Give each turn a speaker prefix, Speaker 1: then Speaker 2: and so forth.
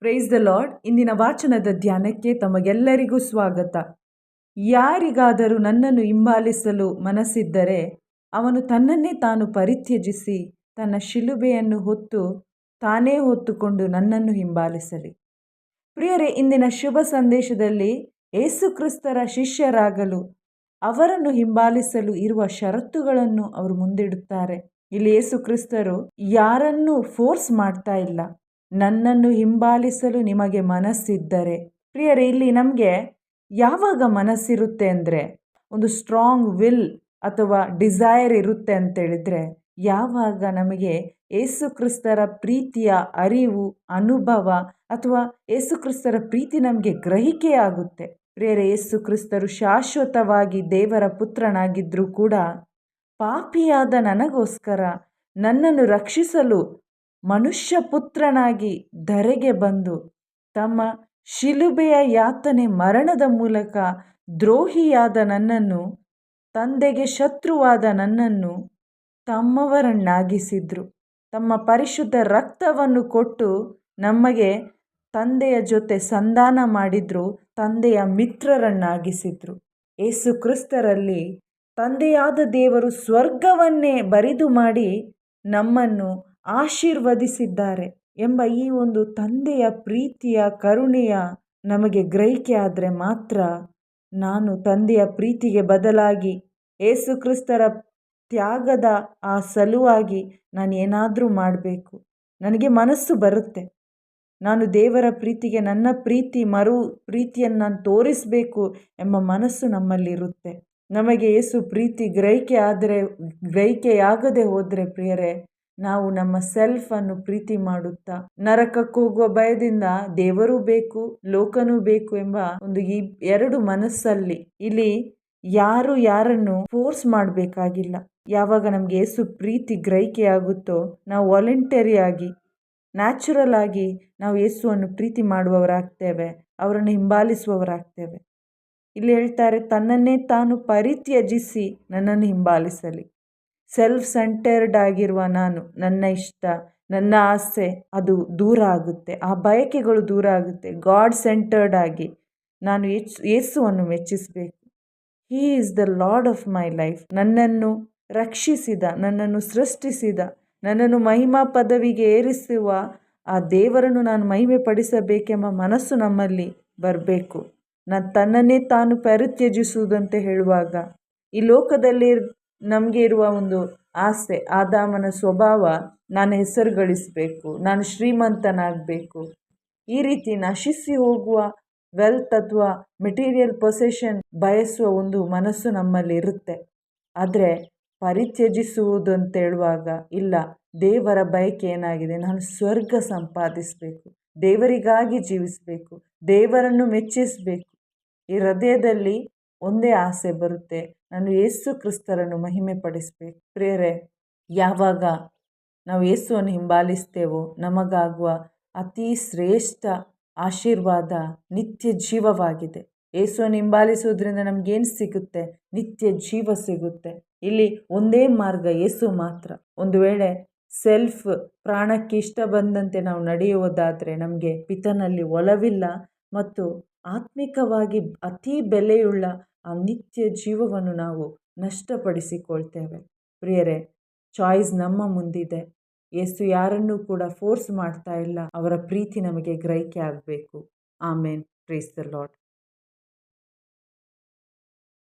Speaker 1: Praise the lord ಇಂದಿನ ವಾಚನದ ಧ್ಯಾನಕ್ಕೆ ತಮಗೆಲ್ಲರಿಗೂ ಸ್ವಾಗತ. ಯಾರಿಗಾದರೂ ನನ್ನನ್ನು ಹಿಂಬಾಲಿಸಲು ಮನಸ್ಸಿದ್ದರೆ ಅವನು ತನ್ನನ್ನೇ ತಾನು ಪರಿತ್ಯಜಿಸಿ ತನ್ನ ಶಿಲುಬೆಯನ್ನು ಹೊತ್ತು ತಾನೇ ಹೊತ್ತುಕೊಂಡು ನನ್ನನ್ನು ಹಿಂಬಾಲಿಸಲಿ. ಪ್ರಿಯರೇ, ಇಂದಿನ ಶುಭ ಸಂದೇಶದಲ್ಲಿ ಏಸುಕ್ರಿಸ್ತರ ಶಿಷ್ಯರಾಗಲು ಅವರನ್ನು ಹಿಂಬಾಲಿಸಲು ಇರುವ ಷರತ್ತುಗಳನ್ನು ಅವರು ಮುಂದಿಡುತ್ತಾರೆ. ಇಲ್ಲಿ ಏಸುಕ್ರಿಸ್ತರು ಯಾರನ್ನೂ ಫೋರ್ಸ್ ಮಾಡ್ತಾ ಇಲ್ಲ. ನನ್ನನ್ನು ಹಿಂಬಾಲಿಸಲು ನಿಮಗೆ ಮನಸ್ಸಿದ್ದರೆ. ಪ್ರಿಯರೇ, ಇಲ್ಲಿ ನಮಗೆ ಯಾವಾಗ ಮನಸ್ಸಿರುತ್ತೆ ಅಂದರೆ ಒಂದು ಸ್ಟ್ರಾಂಗ್ ವಿಲ್ ಅಥವಾ ಡಿಸೈರ್ ಇರುತ್ತೆ ಅಂತೇಳಿದರೆ ಯಾವಾಗ ನಮಗೆ ಏಸುಕ್ರಿಸ್ತರ ಪ್ರೀತಿಯ ಅರಿವು, ಅನುಭವ ಅಥವಾ ಏಸುಕ್ರಿಸ್ತರ ಪ್ರೀತಿ ನಮಗೆ ಗ್ರಹಿಕೆ ಆಗುತ್ತೆ. ಪ್ರಿಯರೇ ಏಸುಕ್ರಿಸ್ತರು ಶಾಶ್ವತವಾಗಿ ದೇವರ ಪುತ್ರನಾಗಿದ್ದರೂ ಕೂಡ ಪಾಪಿಯಾದ ನನಗೋಸ್ಕರ ನನ್ನನ್ನು ರಕ್ಷಿಸಲು ಮನುಷ್ಯ ಪುತ್ರನಾಗಿ ಧರೆಗೆ ಬಂದು ತಮ್ಮ ಶಿಲುಬೆಯ ಯಾತನೆ ಮರಣದ ಮೂಲಕ ದ್ರೋಹಿಯಾದ ನನ್ನನ್ನು, ತಂದೆಗೆ ಶತ್ರುವಾದ ನನ್ನನ್ನು ತಮ್ಮವರನ್ನಾಗಿಸಿದ್ರು. ತಮ್ಮ ಪರಿಶುದ್ಧ ರಕ್ತವನ್ನು ಕೊಟ್ಟು ನಮಗೆ ತಂದೆಯ ಜೊತೆ ಸಂಧಾನ ಮಾಡಿದ್ರು, ತಂದೆಯ ಮಿತ್ರರನ್ನಾಗಿಸಿದ್ರು. ಏಸು ಕ್ರಿಸ್ತರಲ್ಲಿ ತಂದೆಯಾದ ದೇವರು ಸ್ವರ್ಗವನ್ನೇ ಬರಿದು ಮಾಡಿ ನಮ್ಮನ್ನು ಆಶೀರ್ವದಿಸಿದ್ದಾರೆ ಎಂಬ ಈ ಒಂದು ತಂದೆಯ ಪ್ರೀತಿಯ ಕರುಣೆಯ ನಮಗೆ ಗ್ರಹಿಕೆ ಆದರೆ ಮಾತ್ರ ನಾನು ತಂದೆಯ ಪ್ರೀತಿಗೆ ಬದಲಾಗಿ ಏಸು ಕ್ರಿಸ್ತರ ತ್ಯಾಗದ ಆ ಸಲುವಾಗಿ ನಾನು ಏನಾದರೂ ಮಾಡಬೇಕು. ನನಗೆ ಮನಸ್ಸು ಬರುತ್ತೆ. ನಾನು ದೇವರ ಪ್ರೀತಿಗೆ ನನ್ನ ಪ್ರೀತಿ ಮರು ಪ್ರೀತಿಯನ್ನು ನಾನು ತೋರಿಸಬೇಕು ಎಂಬ ಮನಸ್ಸು ನಮ್ಮಲ್ಲಿರುತ್ತೆ. ನಮಗೆ ಏಸು ಪ್ರೀತಿ ಗ್ರಹಿಕೆ ಆದರೆ ಗ್ರಹಿಕೆಯಾಗದೆ ಹೋದರೆ ಪ್ರಿಯರೇ ನಾವು ನಮ್ಮ ಸೆಲ್ಫ್ ಅನ್ನು ಪ್ರೀತಿ ಮಾಡುತ್ತಾ, ನರಕಕ್ಕೆ ಹೋಗುವ ಭಯದಿಂದ ದೇವರೂ ಬೇಕು, ಲೋಕನೂ ಬೇಕು ಎಂಬ ಒಂದು ಈ ಎರಡು ಮನಸ್ಸಲ್ಲಿ ಇಲ್ಲಿ ಯಾರು ಯಾರನ್ನು ಫೋರ್ಸ್ ಮಾಡಬೇಕಾಗಿಲ್ಲ. ಯಾವಾಗ ನಮಗೆ ಏಸು ಪ್ರೀತಿ ಗ್ರಹಿಕೆ ಆಗುತ್ತೋ, ನಾವು ವಾಲಂಟರಿ ಆಗಿ ನ್ಯಾಚುರಲ್ ಆಗಿ ನಾವು ಯೇಸುವನ್ನು ಪ್ರೀತಿ ಮಾಡುವವರಾಗ್ತೇವೆ, ಅವರನ್ನು ಹಿಂಬಾಲಿಸುವವರಾಗ್ತೇವೆ. ಇಲ್ಲಿ ಹೇಳ್ತಾರೆ, ತನ್ನನ್ನೇ ತಾನು ಪರಿತ್ಯಜಿಸಿ ನನ್ನನ್ನು ಹಿಂಬಾಲಿಸಲಿ. ಸೆಲ್ಫ್ ಸೆಂಟರ್ಡ್ ಆಗಿರುವ ನಾನು, ನನ್ನ ಇಷ್ಟ, ನನ್ನ ಆಸೆ, ಅದು ದೂರ ಆಗುತ್ತೆ. ಆ ಬಯಕೆಗಳು ದೂರ ಆಗುತ್ತೆ. ಗಾಡ್ ಸೆಂಟರ್ಡ್ ಆಗಿ ನಾನು ಯೇಸು, ಯೇಸುವನ್ನು ಮೆಚ್ಚಿಸಬೇಕು. He is the lord of my life ನನ್ನನ್ನು ರಕ್ಷಿಸಿದ, ನನ್ನನ್ನು ಸೃಷ್ಟಿಸಿದ, ನನ್ನನ್ನು ಮಹಿಮಾ ಪದವಿಗೆ ಏರಿಸುವ ಆ ದೇವರನ್ನು ನಾನು ಮಹಿಮೆ ಪಡಿಸಬೇಕೆಂಬ ಮನಸ್ಸು ನಮ್ಮಲ್ಲಿ ಬರಬೇಕು. ನಾನು ತನ್ನನ್ನೇ ತಾನು ಪರಿತ್ಯಜಿಸುವುದಂತೆ ಹೇಳುವಾಗ, ಈ ಲೋಕದಲ್ಲಿ ನಮಗೆ ಇರುವ ಒಂದು ಆಸೆ, ಆದಾಮನ ಸ್ವಭಾವ ನಾನು ಹೆಸರು ಗಳಿಸಬೇಕು ನಾನು ಶ್ರೀಮಂತನಾಗಬೇಕು. ಈ ರೀತಿ ನಶಿಸಿ ಹೋಗುವ ವೆಲ್ತ್ ಅಥವಾ ಮೆಟೀರಿಯಲ್ ಪೊಸೆಷನ್ ಬಯಸುವ ಒಂದು ಮನಸ್ಸು ನಮ್ಮಲ್ಲಿ ಇರುತ್ತೆ. ಆದರೆ ಪರಿತ್ಯಜಿಸುವುದು ಅಂತ ಹೇಳುವಾಗ ಇಲ್ಲ, ದೇವರ ಬಯಕೆ ಏನಾಗಿದೆ? ನಾನು ಸ್ವರ್ಗ ಸಂಪಾದಿಸಬೇಕು, ದೇವರಿಗಾಗಿ ಜೀವಿಸಬೇಕು, ದೇವರನ್ನು ಮೆಚ್ಚಿಸಬೇಕು. ಈ ಹೃದಯದಲ್ಲಿ ಒಂದೇ ಆಸೆ ಬರುತ್ತೆ. ನಾನು ಯೇಸು ಕ್ರಿಸ್ತರನ್ನು ಮಹಿಮೆ ಪಡಿಸ್ಬೇಕು ಪ್ರೇರೆ ಯಾವಾಗ ನಾವು ಯೇಸುವನ್ನು ಹಿಂಬಾಲಿಸ್ತೇವೋ, ನಮಗಾಗುವ ಅತಿ ಶ್ರೇಷ್ಠ ಆಶೀರ್ವಾದ ನಿತ್ಯ ಜೀವವಾಗಿದೆ. ಯೇಸುವನ್ನು ಹಿಂಬಾಲಿಸೋದ್ರಿಂದ ನಮಗೇನು ಸಿಗುತ್ತೆ? ನಿತ್ಯ ಜೀವ ಸಿಗುತ್ತೆ. ಇಲ್ಲಿ ಒಂದೇ ಮಾರ್ಗ ಯೇಸು ಮಾತ್ರ. ಒಂದು ವೇಳೆ ಸೆಲ್ಫ್ ಪ್ರಾಣಕ್ಕೆ ಇಷ್ಟ ಬಂದಂತೆ ನಾವು ನಡೆಯುವುದಾದರೆ ನಮಗೆ ಪಿತನಲ್ಲಿ ಒಲವಿಲ್ಲ ಮತ್ತು ಆತ್ಮಿಕವಾಗಿ ಅತಿ ಬೆಲೆಯುಳ್ಳ ಆ ನಿತ್ಯ ಜೀವವನ್ನು ನಾವು ನಷ್ಟಪಡಿಸಿಕೊಳ್ತೇವೆ. ಪ್ರಿಯರೇ, ಚಾಯ್ಸ್ ನಮ್ಮ ಮುಂದಿದೆ. ಯೇಸು ಯಾರನ್ನೂ ಕೂಡ ಫೋರ್ಸ್ ಮಾಡ್ತಾ ಇಲ್ಲ, ಅವರ ಪ್ರೀತಿ ನಮಗೆ ಗ್ರಹಿಕೆ ಆಗಬೇಕು. ಆಮೇನ್. Praise the Lad